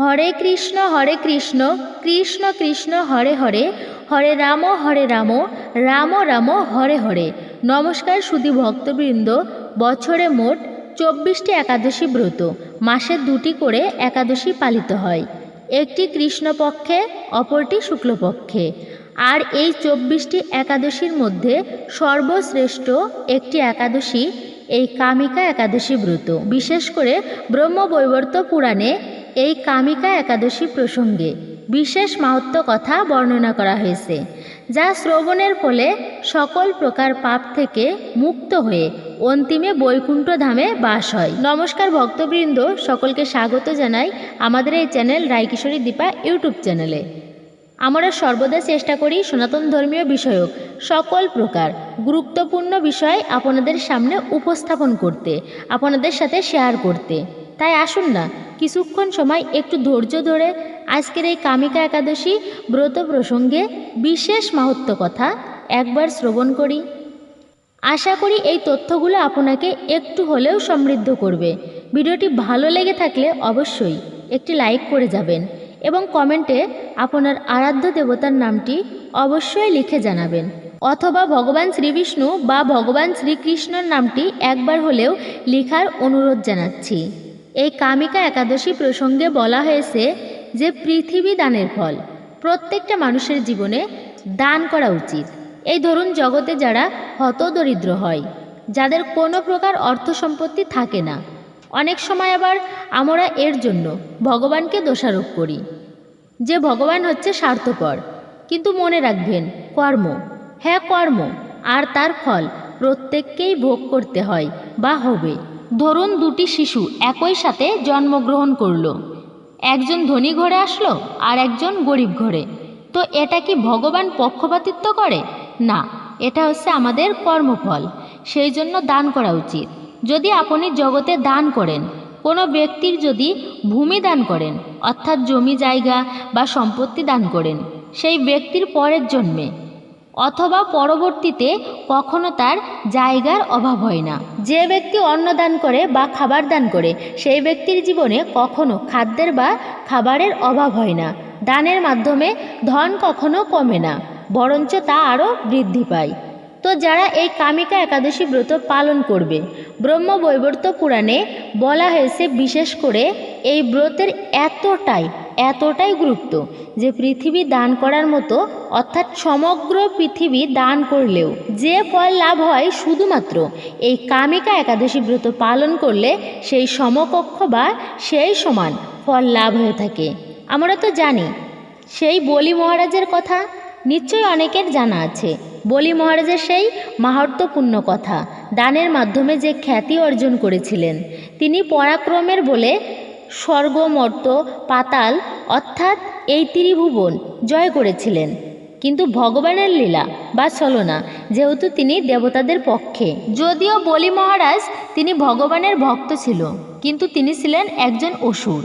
হরে কৃষ্ণ হরে কৃষ্ণ কৃষ্ণ কৃষ্ণ, হরে হরে হরে রাম হরে রাম রাম রাম, হরে হরে। নমস্কার সুধী ভক্তবৃন্দ, বছরে মোট চব্বিশটি একাদশী ব্রত, মাসে দুটি করে একাদশী পালিত হয়। একটি কৃষ্ণপক্ষে, অপরটি শুক্লপক্ষে। আর এই চব্বিশটি একাদশীর মধ্যে সর্বশ্রেষ্ঠ একটি একাদশী, এই কামিকা একাদশী ব্রত। বিশেষ করে ব্রহ্মবৈবর্ত পুরাণে এই কামিকা একাদশী প্রসঙ্গে বিশেষ মাহাত্ম কথা বর্ণনা করা হয়েছে, যা শ্রবণের ফলে সকল প্রকার পাপ থেকে মুক্ত হয়ে অন্তিমে বৈকুণ্ঠ ধামে বাস হয়। নমস্কার ভক্তবৃন্দ, সকলকে স্বাগত জানাই আমাদের এই চ্যানেল রায়কিশোরী দীপা ইউটিউব চ্যানেলে। আমরা সর্বদা চেষ্টা করি সনাতন ধর্মীয় বিষয়ক সকল প্রকার গুরুত্বপূর্ণ বিষয় আপনাদের সামনে উপস্থাপন করতে, আপনাদের সাথে শেয়ার করতে। তাই আসুন না। কিছুক্ষণ সময় একটু ধৈর্য ধরে আজকের এই কামিকা একাদশী ব্রত প্রসঙ্গে বিশেষ মাহাত্ম কথা একবার শ্রবণ করি। আশা করি এই তথ্যগুলো আপনাকে একটু হলেও সমৃদ্ধ করবে। ভিডিওটি ভালো লেগে থাকলে অবশ্যই একটি লাইক করে যাবেন এবং কমেন্টে আপনার আরাধ্য দেবতার নামটি অবশ্যই লিখে জানাবেন। অথবা ভগবান শ্রীবিষ্ণু বা ভগবান শ্রীকৃষ্ণর নামটি একবার হলেও লেখার অনুরোধ জানাচ্ছি। এই কামিকা একাদশী প্রসঙ্গে বলা হয়েছে যে পৃথিবী দানের ফল, প্রত্যেকটা মানুষের জীবনে দান করা উচিত। এই ধরুন জগতে যারা হতদরিদ্র হয়, যাদের কোনো প্রকার অর্থ সম্পত্তি থাকে না। অনেক সময় আবার আমরা এর জন্য ভগবানকে দোষারোপ করি। যে ভগবান হচ্ছে স্বার্থপর, কিন্তু মনে রাখবেন, কর্ম হ্যাঁ কর্ম, আর তার ফল প্রত্যেককেই ভোগ করতে হয় বা হবে। ধরুন দুটি শিশু একই সাথে জন্মগ্রহণ করল। একজন ধনী ঘরে আসলো আর একজন গরিব ঘরে। তো এটা কি ভগবান পক্ষপাতিত্ব করে? না, এটা হচ্ছে আমাদের কর্মফল। সেই জন্য দান করা উচিত। যদি আপনি জগতে দান করেন, কোনো ব্যক্তির যদি ভূমি দান করেন, অর্থাৎ জমি জায়গা বা সম্পত্তি দান করেন, সেই ব্যক্তির পরের জন্মে অথবা পরবর্তীতে কখনো তার জায়গার অভাব হয় না। যে ব্যক্তি অন্ন দান করে বা খাবার দান করে, সেই ব্যক্তির জীবনে কখনো খাদ্যের বা খাবারের অভাব হয় না। দানের মাধ্যমে ধন কখনো কমে না, বরঞ্চ তা আরও বৃদ্ধি পায়। তো যারা এই কামিকা একাদশী ব্রত পালন করবে, ব্রহ্মবৈবর্ত পুরাণে বলা হয়েছে বিশেষ করে এই ব্রতের এতটাই এতটাই গুরুত্ব যে পৃথিবী দান করার মতো, অর্থাৎ সমগ্র পৃথিবী দান করলেও যে ফল লাভ হয় শুধুমাত্র এই কামিকা একাদশী ব্রত পালন করলে সেই সমকক্ষ বা সেই সমান ফল লাভ হয়ে থাকে। আমরা তো জানি, সেই বলি মহারাজের কথা নিশ্চয়ই অনেকের জানা আছে। বলি মহারাজের সেই মাহাত্মপূর্ণ কথা, দানের মাধ্যমে যে খ্যাতি অর্জন করেছিলেন। তিনি পরাক্রমের বলে স্বর্গ, মর্ত, পাতাল, অর্থাৎ এই ত্রিভুবন জয় করেছিলেন। কিন্তু ভগবানের লীলা বা ছলনা, যেহেতু তিনি দেবতাদের পক্ষে। যদিও বলি মহারাজ তিনি ভগবানের ভক্ত ছিল, কিন্তু তিনি ছিলেন একজন অসুর।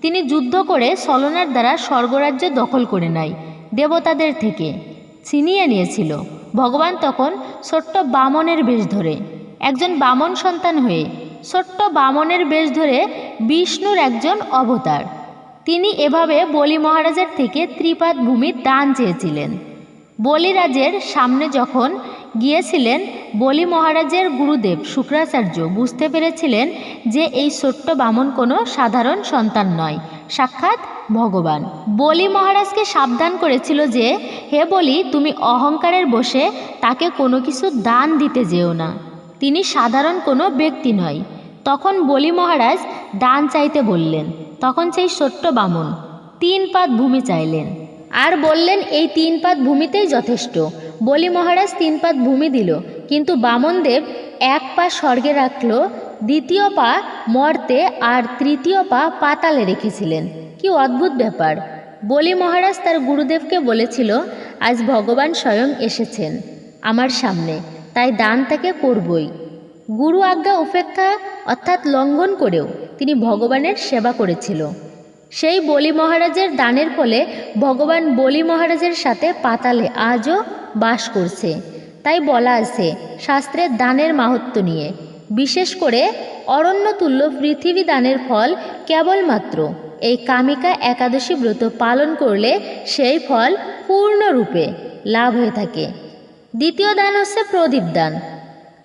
তিনি যুদ্ধ করে ছলনার দ্বারা স্বর্গরাজ্য দখল করে নেয়। দেবতাদের থেকে ছিনিয়ে নিয়েছিল। ভগবান তখন ছোট্ট বামনের বেশ ধরে, একজন বামন সন্তান হয়ে ছোট্ট বামনের বেশ ধরে বিষ্ণুর একজন অবতার। তিনি এভাবে বলি মহারাজের থেকে ত্রিপাদ ভূমির দান চেয়েছিলেন। বলিরাজের সামনে যখন গিয়েছিলেন, বলি মহারাজের গুরুদেব শুক্রাচার্য বুঝতে পেরেছিলেন যে এই ছোট্ট বামন কোনো সাধারণ সন্তান নয়। সাক্ষাৎ ভগবান। বলি মহারাজকে সাবধান করেছিল যে, হে বলি, তুমি অহংকারের বসে তাকে কোনো কিছু দান দিতে যেও না। তিনি সাধারণ কোনো ব্যক্তি নয়। তখন বলি মহারাজ দান চাইতে বললেন। তখন সেই ছোট্ট বামন তিন পাত ভূমি চাইলেন। আর বললেন, এই তিন পাত ভূমিতেই যথেষ্ট। বলি মহারাজ তিন পাত ভূমি দিল, কিন্তু বামনদেব এক পা স্বর্গে রাখল দ্বিতীয় পা মর্তে আর তৃতীয় পা পাতালে রেখেছিলেন। কি অদ্ভুত ব্যাপার। বলি মহারাজ তার গুরুদেবকে বলেছিল, আজ ভগবান স্বয়ং এসেছেন আমার সামনে, তাই দান তাকে করবই। গুরু আজ্ঞা উপেক্ষা অর্থাৎ লঙ্ঘন করেও তিনি ভগবানের সেবা করেছিল। সেই বলি মহারাজের দানের ফলে ভগবান বলি মহারাজের সাথে পাতালে আজও বাস করছে। তাই বলা আছে শাস্ত্রের দানের মাহাত্ম নিয়ে। বিশেষ করে অরণ্যতুল্য পৃথিবী দানের ফল কেবলমাত্র। এই কামিকা একাদশী ব্রত পালন করলে সেই ফল পূর্ণরূপে লাভ হয়ে থাকে। দ্বিতীয় দান হচ্ছে প্রদীপ দান।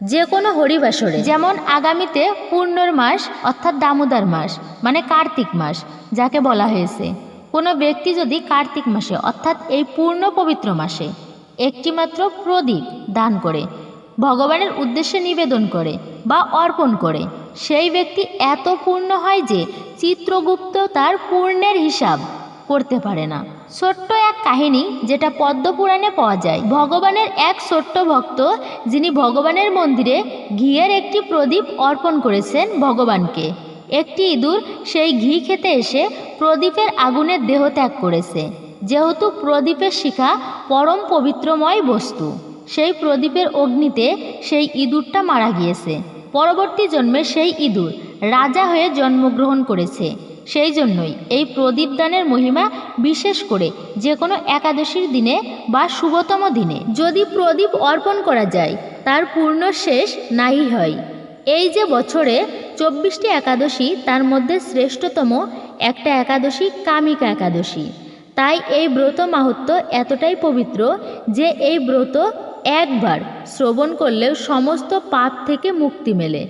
যে কোনো হরিবাসরে, যেমন আগামীতে পূর্ণর মাস অর্থাৎ দামোদর মাস মানে কার্তিক মাস, যাকে বলা হয়েছে। কোনো ব্যক্তি যদি কার্তিক মাসে, অর্থাৎ এই পূর্ণ পবিত্র মাসে, একটিমাত্র প্রদীপ দান করে, ভগবানের উদ্দেশ্যে নিবেদন করে বা অর্পণ করে। সেই ব্যক্তি এত পূর্ণ হয় যে চিত্রগুপ্ত তার পূর্ণের হিসাব করতে পারে না। ছোট্ট এক কাহিনী যেটা পদ্মপুরাণে পাওয়া যায়। ভগবানের এক ছোট্ট ভক্ত যিনি ভগবানের মন্দিরে ঘিয়ের একটি প্রদীপ অর্পণ করেছেন ভগবানকে। একটি ইঁদুর সেই ঘি খেতে এসে প্রদীপের আগুনের দেহ ত্যাগ করেছে। যেহেতু প্রদীপের শিখা পরম পবিত্রময় বস্তু। সেই প্রদীপের অগ্নিতে সেই ইঁদুরটা মারা গিয়েছে। পরবর্তী জন্মে সেই ইঁদুর রাজা হয়ে জন্মগ্রহণ করেছে। সেই জন্যই এই প্রদীপ দানের মহিমা বিশেষ করে যে কোনো একাদশীর দিনে বা শুভতম দিনে। যদি প্রদীপ অর্পণ করা যায়, তার পূর্ণ শেষ নাই হয়। এই যে বছরে চব্বিশটি একাদশী, তার মধ্যে শ্রেষ্ঠতম একটা একাদশী কামিকা একাদশী। তাই এই ব্রত মাহাত্ম এতটাই পবিত্র যে এই ব্রত একবার শ্রবণ করলেও সমস্ত পাপ থেকে মুক্তি মেলে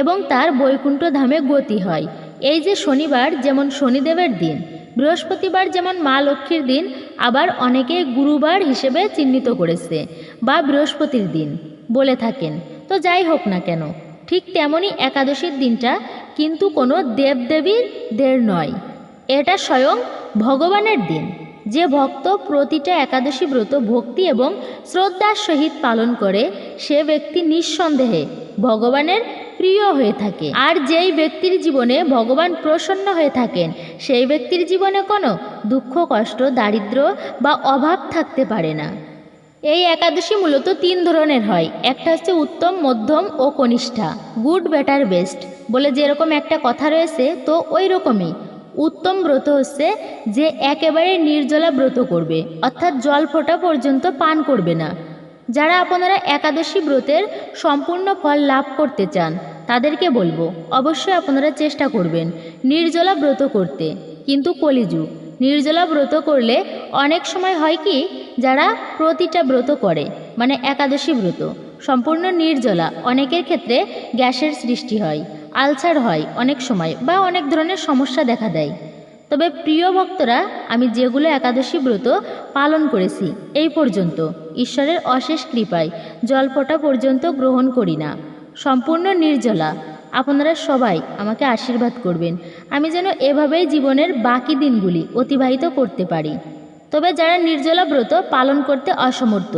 এবং তার বৈকুণ্ঠ ধামে গতি হয়। এই যে শনিবার যেমন শনিদেবের দিন, বৃহস্পতিবার যেমন মা লক্ষ্মীর দিন, আবার অনেকে গুরুবার হিসেবে চিহ্নিত করেছে বা বৃহস্পতির দিন বলে থাকেন। তো যাই হোক না কেন, ঠিক তেমনই একাদশীর দিনটা কিন্তু কোনো দেবদেবীর দের নয়। এটা স্বয়ং ভগবানের দিন, যে ভক্ত প্রতিটা একাদশী ব্রত ভক্তি এবং শ্রদ্ধার সহিত পালন করে, সে ব্যক্তি নিঃসন্দেহে ভগবানের প্রিয় হয়ে থাকে। আর যেই ব্যক্তির জীবনে ভগবান প্রসন্ন হয়ে থাকেন, সেই ব্যক্তির জীবনে কোনো দুঃখ, কষ্ট, দারিদ্র বা অভাব থাকতে পারে না। এই একাদশী মূলত তিন ধরনের হয়। একটা হচ্ছে উত্তম, মধ্যম ও কনিষ্ঠা। গুড বেটার বেস্ট বলে যেরকম একটা কথা রয়েছে, তো ওই রকমই উত্তম ব্রত হচ্ছে যে একেবারে নির্জলা ব্রত করবে, অর্থাৎ জল ফোটা পর্যন্ত পান করবে না। যারা আপনারা একাদশী ব্রতের সম্পূর্ণ ফল লাভ করতে চান, তাদেরকে বলব, অবশ্যই আপনারা চেষ্টা করবেন নির্জলা ব্রত করতে। কিন্তু কলিযুগ, নির্জলা ব্রত করলে অনেক সময় হয় কি, যারা প্রতিটা ব্রত করে মানে একাদশী ব্রত, সম্পূর্ণ নির্জলা, অনেকের ক্ষেত্রে গ্যাসের সৃষ্টি হয়। আলসার হয় অনেক সময় বা অনেক ধরনের সমস্যা দেখা দেয়। তবে প্রিয় ভক্তরা, আমি যেগুলো একাদশী ব্রত পালন করেছি, এই পর্যন্ত। ঈশ্বরের অশেষ কৃপায় জলফোঁটা পর্যন্ত গ্রহণ করি না। সম্পূর্ণ নির্জলা। আপনারা সবাই আমাকে আশীর্বাদ করবেন। আমি যেন এভাবেই জীবনের বাকি দিনগুলি অতিবাহিত করতে পারি। তবে যারা নির্জলা ব্রত পালন করতে অসমর্থ,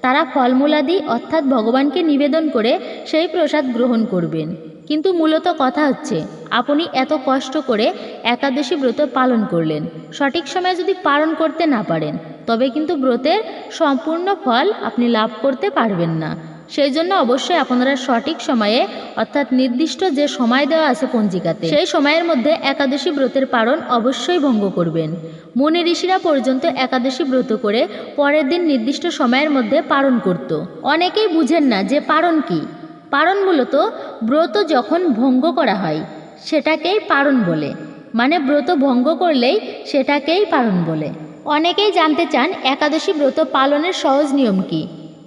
তারা ফলমূলাদি অর্থাৎ ভগবানকে নিবেদন করে সেই প্রসাদ গ্রহণ করবেন। কিন্তু মূলত কথা হচ্ছে, আপনি এত কষ্ট করে একাদশী ব্রত পালন করলেন। সঠিক সময়ে যদি পালন করতে না পারেন, তবে কিন্তু ব্রতের সম্পূর্ণ ফল আপনি লাভ করতে পারবেন না। সেই জন্য অবশ্যই আপনারা সঠিক সময়ে, অর্থাৎ নির্দিষ্ট যে সময় দেওয়া আছে পঞ্জিকাতে, সেই সময়ের মধ্যে একাদশী ব্রতের পালন অবশ্যই ভঙ্গ করবেন। মুনি ঋষিরা পর্যন্ত একাদশী ব্রত করে পরের দিন নির্দিষ্ট সময়ের মধ্যে পালন করত। অনেকেই বুঝেন না যে পালন কি। পারণ মূলত ব্রত যখন ভঙ্গ করা হয়, সেটাকেই পারণ বলে। মানে ব্রত ভঙ্গ করলেই সেটাকেই পারণ বলে। অনেকেই জানতে চান একাদশী ব্রত পালনের সহজ নিয়ম কি।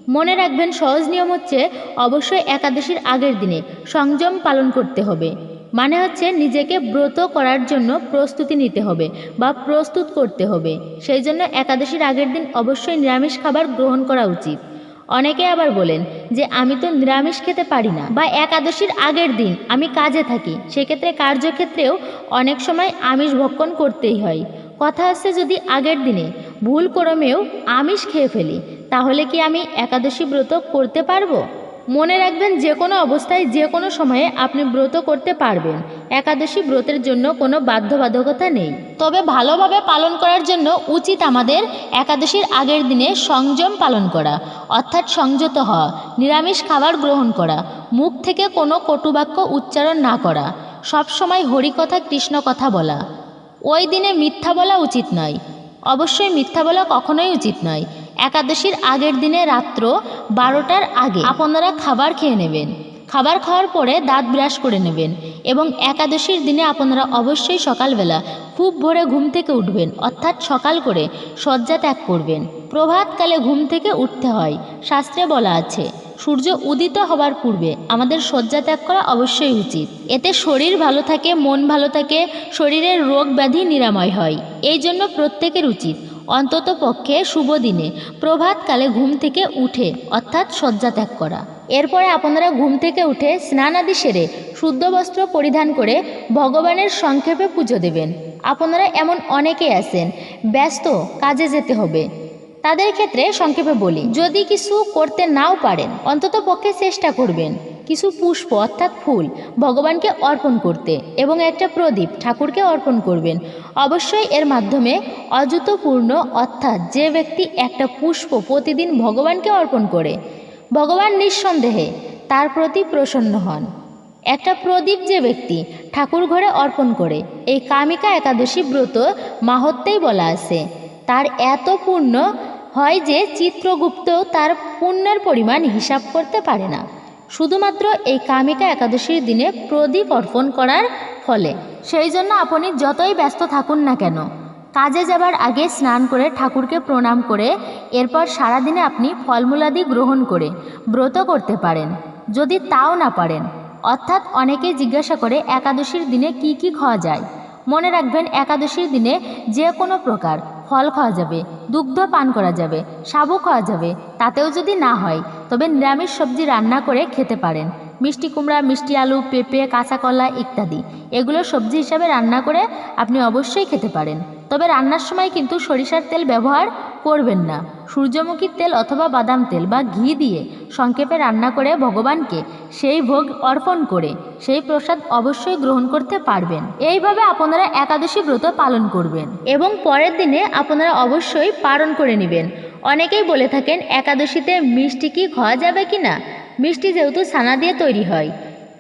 মনে রাখবেন সহজ নিয়ম হচ্ছে অবশ্যই একাদশীর আগের দিনে সংযম পালন করতে হবে। মানে হচ্ছে নিজেকে ব্রত করার জন্য প্রস্তুতি নিতে হবে বা প্রস্তুত করতে হবে। সেই জন্য একাদশীর আগের দিন অবশ্যই নিরামিষ খাবার গ্রহণ করা উচিত। অনেকে আবার বলেন যে, আমি তো নিরামিষ খেতে পারি না। বা, একাদশীর আগের দিন আমি কাজে থাকি। সেক্ষেত্রে কার্যক্ষেত্রেও অনেক সময় আমিষ ভক্ষণ করতেই হয়। কথা হচ্ছে যদি আগের দিনে ভুল ক্রমেও আমিষ খেয়ে ফেলি, তাহলে কি আমি একাদশী ব্রত করতে পারব? মনে রাখবেন, যে কোনো অবস্থায়, যে কোনো সময়ে আপনি ব্রত করতে পারবেন। একাদশী ব্রতের জন্য কোনো বাধ্যবাধকতা নেই। তবে ভালোভাবে পালন করার জন্য উচিত আমাদের একাদশীর আগের দিনে সংযম পালন করা, অর্থাৎ সংযত হওয়া, নিরামিষ খাবার গ্রহণ করা, মুখ থেকে কোনো কটুবাক্য উচ্চারণ না করা, সবসময় হরিকথা, কৃষ্ণ কথা বলা। ওই দিনে মিথ্যা বলা উচিত নয়। অবশ্যই মিথ্যা বলা কখনোই উচিত নয়। একাদশীর আগের দিনে রাত্র বারোটার আগে আপনারা খাবার খেয়ে নেবেন। খাবার খাওয়ার পরে দাঁত ব্রাশ করে নেবেন এবং একাদশীর দিনে আপনারা অবশ্যই সকালবেলা খুব ভোরে ঘুম থেকে উঠবেন, অর্থাৎ সকাল করে শয্যা ত্যাগ করবেন। প্রভাতকালে ঘুম থেকে উঠতে হয়, শাস্ত্রে বলা আছে, সূর্য উদিত হবার পূর্বে আমাদের শয্যা ত্যাগ করা অবশ্যই উচিত। এতে শরীর ভালো থাকে, মন ভালো থাকে, শরীরের রোগ ব্যাধি নিরাময় হয়। এই জন্য প্রত্যেকের উচিত অন্তত পক্ষে শুভ দিনে, প্রভাতকালে ঘুম থেকে উঠে, অর্থাৎ শয্যা ত্যাগ করা। এরপরে আপনারা ঘুম থেকে উঠে স্নানাদি সেরে, শুদ্ধ বস্ত্র পরিধান করে ভগবানের সংক্ষেপে পুজো দেবেন। আপনারা এমন অনেকেই আছেন, ব্যস্ত কাজে যেতে হবে। তাদের ক্ষেত্রে সংক্ষেপে বলি, যদি কিছু করতে নাও পারেন, অন্তত পক্ষে চেষ্টা করবেন। কিছু পুষ্প, অর্থাৎ ফুল, ভগবানকে অর্পণ করতে এবং একটা প্রদীপ ঠাকুরকে অর্পণ করবেন। অবশ্যই এর মাধ্যমে অযুতপূর্ণ, অর্থাৎ যে ব্যক্তি একটা পুষ্প প্রতিদিন ভগবানকে অর্পণ করে, ভগবান নিঃসন্দেহে তার প্রতি প্রসন্ন হন। একটা প্রদীপ যে ব্যক্তি ঠাকুর ঘরে অর্পণ করে, এই কামিকা একাদশী ব্রত মাহাত্মেই বলা আছে। তার এত পুণ্য হয় যে চিত্রগুপ্ত তার পুণ্যের পরিমাণ হিসাব করতে পারে না। শুধুমাত্র এই কামিকা একাদশীর দিনে প্রদীপ অর্পণ করার ফলে। সেই জন্য আপনি যতই ব্যস্ত থাকুন না কেন, কাজে যাবার আগে স্নান করে ঠাকুরকে প্রণাম করে, এরপর সারাদিনে আপনি ফলমূলাদি গ্রহণ করে ব্রত করতে পারেন, যদি তাও না পারেন। অর্থাৎ অনেকেই জিজ্ঞাসা করে, একাদশীর দিনে কি কি খাওয়া যায়? মনে রাখবেন, একাদশীর দিনে যে কোনো প্রকার ফল খাওয়া যাবে, দুগ্ধ পান করা যাবে, সাবু খাওয়া যাবে, তাতেও যদি না হয় তবে নিরামিষ সবজি রান্না করে খেতে পারেন। মিষ্টি কুমড়া, মিষ্টি আলু, পেঁপে, কাঁচা কলা ইত্যাদি। এগুলো সবজি হিসাবে রান্না করে আপনি অবশ্যই খেতে পারেন। তবে রান্নার সময় কিন্তু সরিষার তেল ব্যবহার করবেন না। সূর্যমুখীর তেল অথবা বাদাম তেল বা ঘি দিয়ে সংক্ষেপে রান্না করে ভগবানকে সেই ভোগ অর্পণ করে সেই প্রসাদ অবশ্যই গ্রহণ করতে পারবেন। এইভাবে আপনারা একাদশী ব্রত পালন করবেন এবং পরের দিনে আপনারা অবশ্যই পালন করে নেবেন। অনেকেই বলে থাকেন একাদশীতে মিষ্টি কি খাওয়া যাবে কি না? মিষ্টি যেহেতু ছানা দিয়ে তৈরি হয়।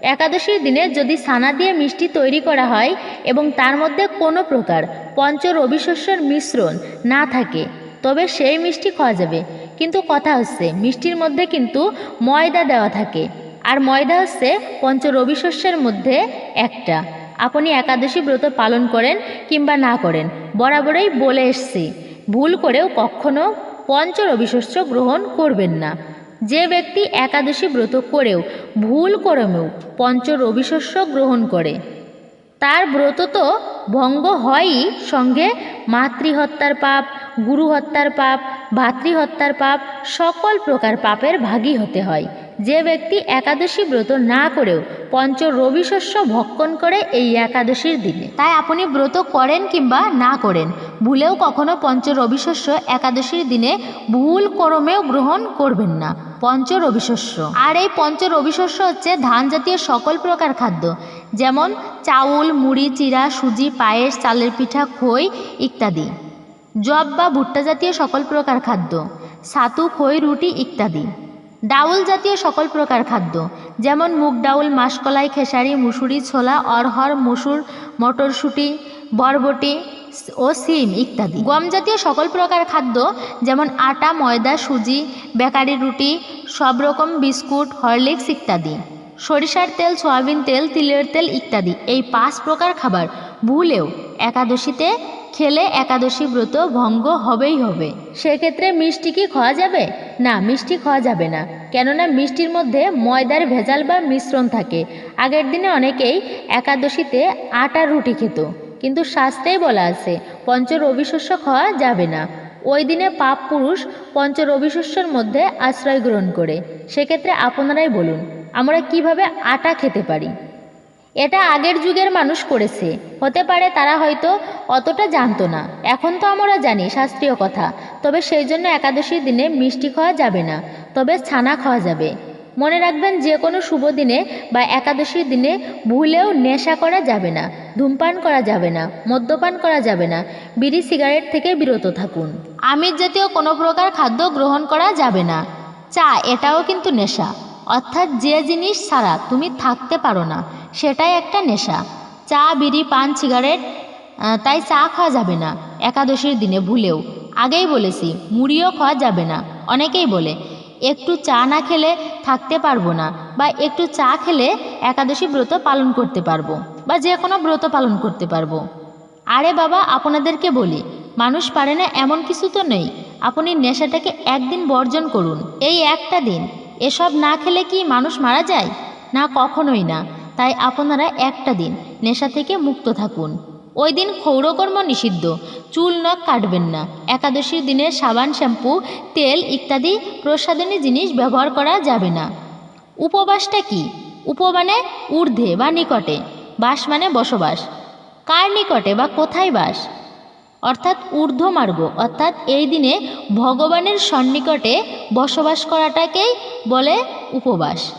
একাদশীর দিনে যদি ছানা দিয়ে মিষ্টি তৈরি করা হয় এবং তার মধ্যে কোনো প্রকার পঞ্চ রবিশস্যের মিশ্রণ না থাকে, তবে সেই মিষ্টি খাওয়া যাবে। কিন্তু কথা হচ্ছে, মিষ্টির মধ্যে কিন্তু ময়দা দেওয়া থাকে। আর ময়দা হচ্ছে পঞ্চ রবিশস্যের মধ্যে একটা। আপনি একাদশী ব্রত পালন করেন কিংবা না করেন, বরাবরই বলে এসছি। ভুল করেও কখনো পঞ্চ রবিশস্য গ্রহণ করবেন না। যে ব্যক্তি একাদশী ব্রত করেও ভুল করমেও পঞ্চ রবিশস্য গ্রহণ করে। তার ব্রত তো ভঙ্গ হয়ই সঙ্গে মাতৃহত্যার পাপ, গুরুহত্যার পাপ, ভাতৃহত্যার পাপ, সকল প্রকার পাপের ভাগী হতে হয়। যে ব্যক্তি একাদশী ব্রত না করেও পঞ্চ রবিশস্য ভক্ষণ করে এই একাদশীর দিনে। তাই আপনি ব্রত করেন কিংবা না করেন, ভুলেও কখনো পঞ্চ রবিশস্য একাদশীর দিনে ভুল করমেও গ্রহণ করবেন না। পঞ্চ রবিশস্য আর এই পঞ্চ রবিশস্য হচ্ছে ধান জাতীয় সকল প্রকার খাদ্য, যেমন চাউল, মুড়ি চিরা সুজি, পায়েস, চালের পিঠা, খই ইত্যাদি। জব বা ভুট্টা জাতীয় সকল প্রকার খাদ্য ছাতু খই, রুটি ইত্যাদি। ডাউল জাতীয় সকল প্রকার খাদ্য, যেমন মুগ ডাউল, মাসকলাই, খেসারি, মুসুরি, ছোলা অরহর মসুর, মটরশুঁটি, বরবটি ও সিম ইত্যাদি। গম জাতীয় সকল প্রকার খাদ্য, যেমন আটা, ময়দা, সুজি, বেকারি রুটি, সব রকম বিস্কুট, হরলিক্স ইত্যাদি। সরিষার তেল, সয়াবিন তেল, তিলের তেল ইত্যাদি। এই পাঁচ প্রকার খাবার ভুলেও একাদশীতে খেলে একাদশী ব্রত ভঙ্গ হবেই হবে। সেক্ষেত্রে মিষ্টি কি খাওয়া যাবে? না, মিষ্টি খাওয়া যাবে না। কেননা মিষ্টির মধ্যে ময়দার ভেজাল বা মিশ্রণ থাকে। আগের দিনে অনেকেই একাদশীতে আটার রুটি খেত। কিন্তু শাস্ত্রেই বলা আছে পঞ্চ রবিশস্য খাওয়া যাবে না। ওই দিনে পাপ পুরুষ পঞ্চ রবিশস্যর মধ্যে আশ্রয় গ্রহণ করে। সেক্ষেত্রে আপনারাই বলুন, আমরা কীভাবে আটা খেতে পারি? এটা আগের যুগের মানুষ করেছে। হতে পারে তারা হয়তো অতটা জানতো না। এখন তো আমরা জানি, শাস্ত্রীয় কথা। তবে সেই জন্য একাদশীর দিনে মিষ্টি খাওয়া যাবে না, তবে ছানা খাওয়া যাবে। মনে রাখবেন, যে কোনো শুভ দিনে বা একাদশীর দিনে ভুলেও নেশা করা যাবে না, ধূমপান করা যাবে না, মদ্যপান করা যাবে না, বিড়ি, সিগারেট থেকে বিরত থাকুন। আমিষ জাতীয় কোনো প্রকার খাদ্য গ্রহণ করা যাবে না। চা, এটাও কিন্তু নেশা। অর্থাৎ যে জিনিস ছাড়া তুমি থাকতে পারো না, সেটাই একটা নেশা। চা, বিড়ি, পান, সিগারেট তাই চা খাওয়া যাবে না, একাদশীর দিনে ভুলেও। আগেই বলেছি, মুড়িও খাওয়া যাবে না। অনেকেই বলে, একটু চা না খেলে থাকতে পারব না, বা একটু চা খেলে একাদশী ব্রত পালন করতে পারব, বা যে কোনো ব্রত পালন করতে পারব। আরে বাবা, আপনাদেরকে বলি, মানুষ পারে না এমন কিছু তো নেই। আপনি নেশাটাকে একদিন বর্জন করুন। এই একটা দিন এসব না খেলে কি মানুষ মারা যায়? না, কখনোই না। তাই আপনারা একটা দিন নেশা থেকে মুক্ত থাকুন। ওই দিন ক্ষৌরকর্ম নিষিদ্ধ। চুল নখ কাটবেন না। একাদশীর দিনে সাবান, শ্যাম্পু, তেল ইত্যাদি প্রসাধনী জিনিস ব্যবহার করা যাবে না। উপবাসটা কি? উপ মানে ঊর্ধ্বে বা নিকটে। বাস মানে বসবাস। কার নিকটে বা কোথায় বাস? অর্থাৎ ঊর্ধ্বমার্গ, অর্থাৎ এই দিনে ভগবানের সন্নিকটে বসবাস করাটাকেই বলে উপবাস।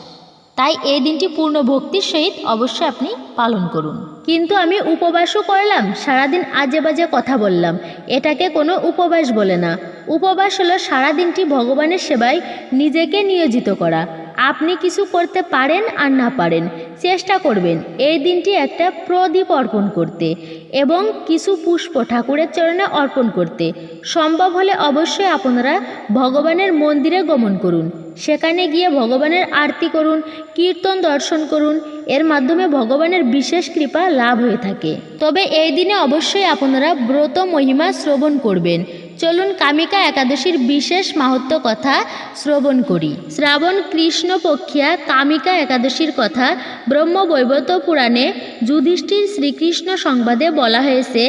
তাই এই দিনটি পূর্ণ ভক্তির সহিত অবশ্যই আপনি পালন করুন। কিন্তু আমি উপবাসও করলাম, সারাদিন আজে বাজে কথা বললাম। এটাকে কোনো উপবাস বলে না। উপবাস হলো সারাদিনটি ভগবানের সেবায় নিজেকে নিয়োজিত করা। আপনি কিছু করতে পারেন আর না পারেন, চেষ্টা করবেন। এই দিনটি একটা প্রদীপ অর্পণ করতে এবং কিছু পুষ্প ঠাকুরের চরণে অর্পণ করতে। সম্ভব হলে অবশ্যই আপনারা ভগবানের মন্দিরে গমন করুন। সেখানে গিয়ে ভগবানের আরতি করুন, কীর্তন দর্শন করুন। এর মাধ্যমে ভগবানের বিশেষ কৃপা লাভ হয়ে থাকে। তবে এই দিনে অবশ্যই আপনারা ব্রত মহিমা শ্রবণ করবেন। চলুন কামিকা একাদশীর বিশেষ মাহাত্ম কথা শ্রবণ করি। শ্রাবণ কৃষ্ণপক্ষিয়া কামিকা একাদশীর কথা ব্রহ্মবৈবর্ত পুরাণে যুধিষ্ঠির শ্রীকৃষ্ণ সংবাদে বলা হয়েছে।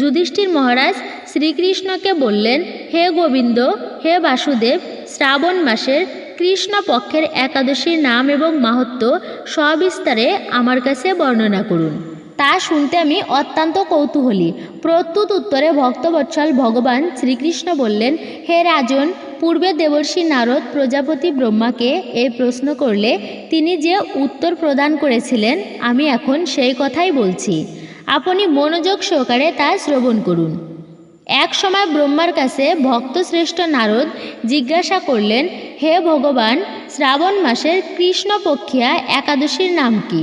যুধিষ্ঠির মহারাজ শ্রীকৃষ্ণকে বললেন, হে গোবিন্দ, হে বাসুদেব, শ্রাবণ মাসের কৃষ্ণপক্ষের একাদশীর নাম এবং মাহাত্ম সবিস্তারে আমার কাছে বর্ণনা করুন। তা শুনতে আমি অত্যন্ত কৌতূহলী। প্রত্যুত উত্তরে ভক্তবৎসল ভগবান শ্রীকৃষ্ণ বললেন, হে রাজন, পূর্বে দেবর্ষী নারদ প্রজাপতি ব্রহ্মাকে এই প্রশ্ন করলে তিনি যে উত্তর প্রদান করেছিলেন, আমি এখন সেই কথাই বলছি। আপনি মনোযোগ সহকারে তা শ্রবণ করুন। এক সময় ব্রহ্মার কাছে ভক্তশ্রেষ্ঠ নারদ জিজ্ঞাসা করলেন, হে ভগবান, শ্রাবণ মাসের কৃষ্ণপক্ষিয়া একাদশীর নাম কি?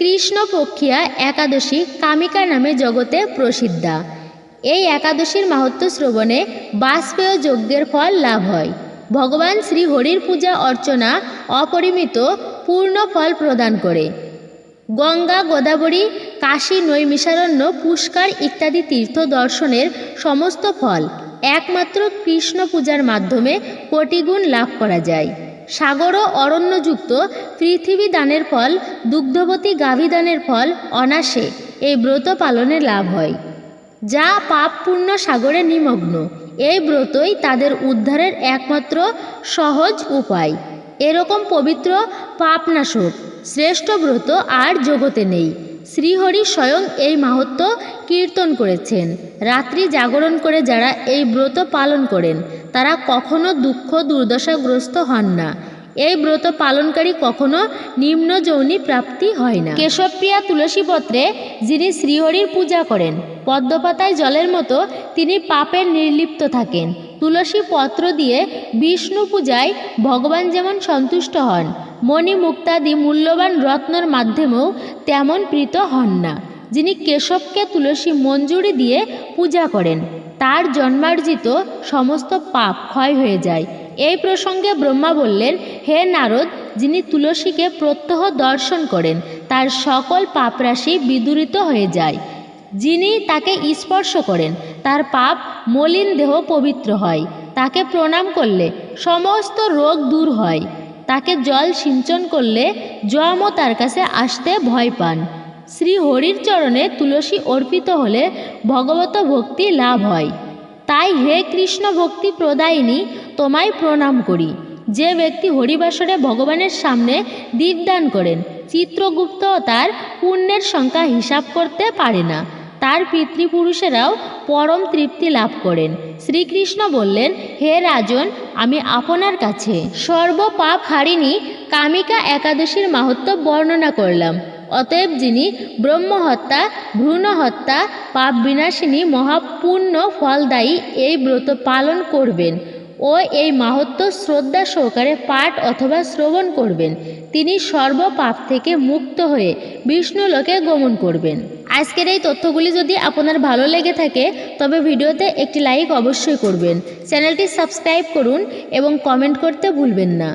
কৃষ্ণপক্ষিয়া একাদশী কামিকা নামে জগতে প্রসিদ্ধা। এই একাদশীর মাহাত্ম শ্রবণে বাষ্পেয় যজ্ঞের ফল লাভ হয়। ভগবান শ্রী হরির পূজা অর্চনা অপরিমিত পূর্ণ ফল প্রদান করে। গঙ্গা, গোদাবরী, কাশী, নৈমিষারণ্য, পুষ্কার ইত্যাদি তীর্থ দর্শনের সমস্ত ফল একমাত্র কৃষ্ণ পূজার মাধ্যমে কোটিগুণ লাভ করা যায়। সাগর ও অরণ্যযুক্ত পৃথিবী দানের ফল, দুগ্ধবতী গাভী দানের ফল অনাসে এই ব্রত পালনে লাভ হয়। যা পাপ পূর্ণ সাগরে নিমগ্ন, এই ব্রতই তাদের উদ্ধারের একমাত্র সহজ উপায়। এরকম পবিত্র পাপনাশক শ্রেষ্ঠ ব্রত আর জগতে নেই। শ্রীহরি স্বয়ং এই মাহাত্ম কীর্তন করেছেন। রাত্রি জাগরণ করে যারা এই ব্রত পালন করেন তারা কখনো দুঃখ দুর্দশাগ্রস্ত হন না। এই ব্রত পালনকারী কখনো নিম্ন যৌনি প্রাপ্তি হয় না। কেশবপ্রিয়া তুলসীপত্রে যিনি শ্রীহরির পূজা করেন, পদ্মপাতায় জলের মতো তিনি পাপের নির্লিপ্ত থাকেন। তুলসী পত্র দিয়ে বিষ্ণু পূজায় ভগবান যেমন সন্তুষ্ট হন মণি মুক্তাদি মূল্যবান রত্নর মাধ্যমেও তেমন প্রীত হন না। যিনি কেশবকে তুলসী মঞ্জুরি দিয়ে পূজা করেন। তার জন্মার্জিত সমস্ত পাপ ক্ষয় হয়ে যায়। এই প্রসঙ্গে ব্রহ্মা বললেন, হে নারদ, যিনি তুলসীকে প্রত্যহ দর্শন করেন, তার সকল পাপরাশি বিদূরিত হয়ে যায়। যিনি তাকে স্পর্শ করেন, তার পাপ মলিন দেহ পবিত্র হয়। তাকে প্রণাম করলে সমস্ত রোগ দূর হয়। তাকে জল সিঞ্চন করলে যমও তার কাছে আসতে ভয় পান। শ্রী হরির চরণে তুলসী অর্পিত হলে ভগবত ভক্তি লাভ হয়। তাই হে কৃষ্ণ ভক্তি প্রদায়িনী, তোমায় প্রণাম করি। যে ব্যক্তি হরিবাসরে ভগবানের সামনে দীপদান করেন, চিত্রগুপ্ত তার পুণ্যের সংখ্যা হিসাব করতে পারে না। তার পিতৃপুরুষেরাও পরম তৃপ্তি লাভ করেন। শ্রীকৃষ্ণ বললেন, হে রাজন, আমি আপনার কাছে সর্বপাপ হারিণী কামিকা একাদশীর মাহাত্ম বর্ণনা করলাম। অতএব যিনি ব্রহ্মহত্যা ভ্রূণ হত্যা পাপ বিনাশিনী, মহাপূর্ণ ফলদায়ী এই ব্রত পালন করবেন ও এই মাহাত্ম শ্রদ্ধা সহকারে পাঠ অথবা শ্রবণ করবেন, তিনি সর্বপাপ থেকে মুক্ত হয়ে বিষ্ণুলোকে গমন করবেন। আজকের এই তথ্যগুলি যদি আপনার ভালো লেগে থাকে, তবে ভিডিওতে একটি লাইক অবশ্যই করবেন। চ্যানেলটি সাবস্ক্রাইব করুন এবং কমেন্ট করতে ভুলবেন না।